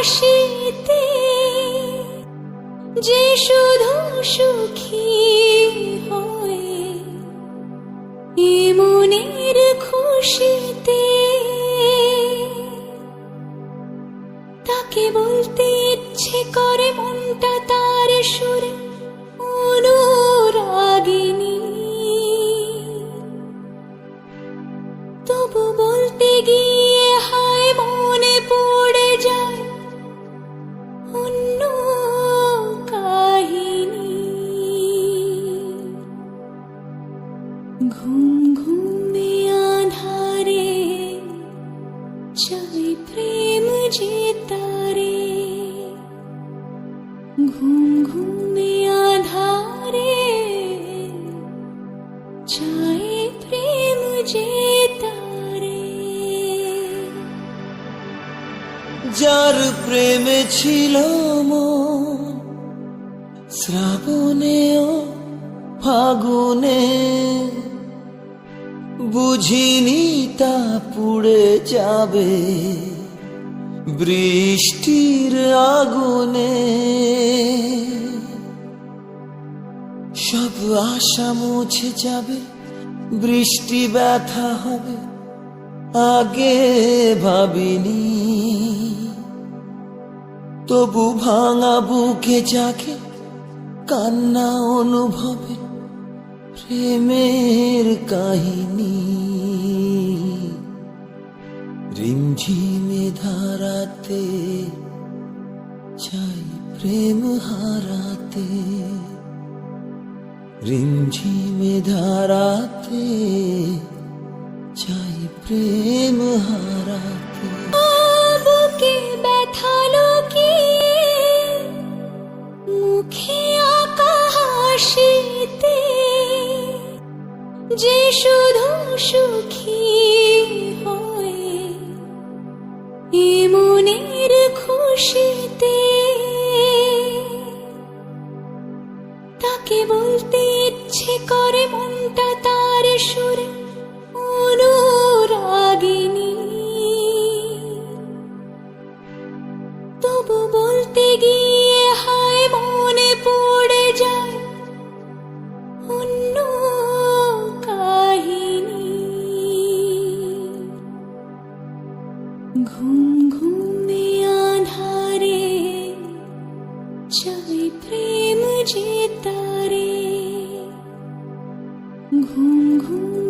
হাসিতে যে শুধু সুখী হয়ে মনের খুশিতে। তাকে বলতে ইচ্ছে করে চাই প্রেম যে যার প্রেমে ছিল মন, শ্রাবণেও ফাগুনে। বুঝিনি তা পুড়ে যাবে বৃষ্টির আগুনে। আশা মুছে যাবে, বৃষ্টি ব্যথা হবে, আগে ভাবিনি। তবু ভাঙা বুকে যাকে কান্না অনুভবে, প্রেমের কাহিনী। রিমঝিমে ধারাতে, চাই প্রেম হারাতে। রিমঝিমে ধারাতে চাই প্রেম হারাতে বুকে ব্যথা লুকিয়ে মুখে আঁকা হাসিতে যে শুধু সুখী হয়ে মনের খুশিতে বলতে গিয়ে হায় মনে পড়ে যায় অন্য কাহিনী। ঘুম ঘুমে আধারে চাই প্রেম যে তারে। ঘুম ঘুমে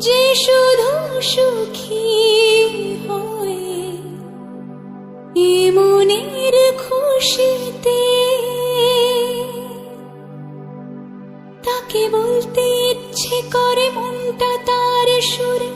যে শুধু সুখী হয়ে এ খুশিতে তাকে বলতে ইচ্ছে করে মনটা তার সুরে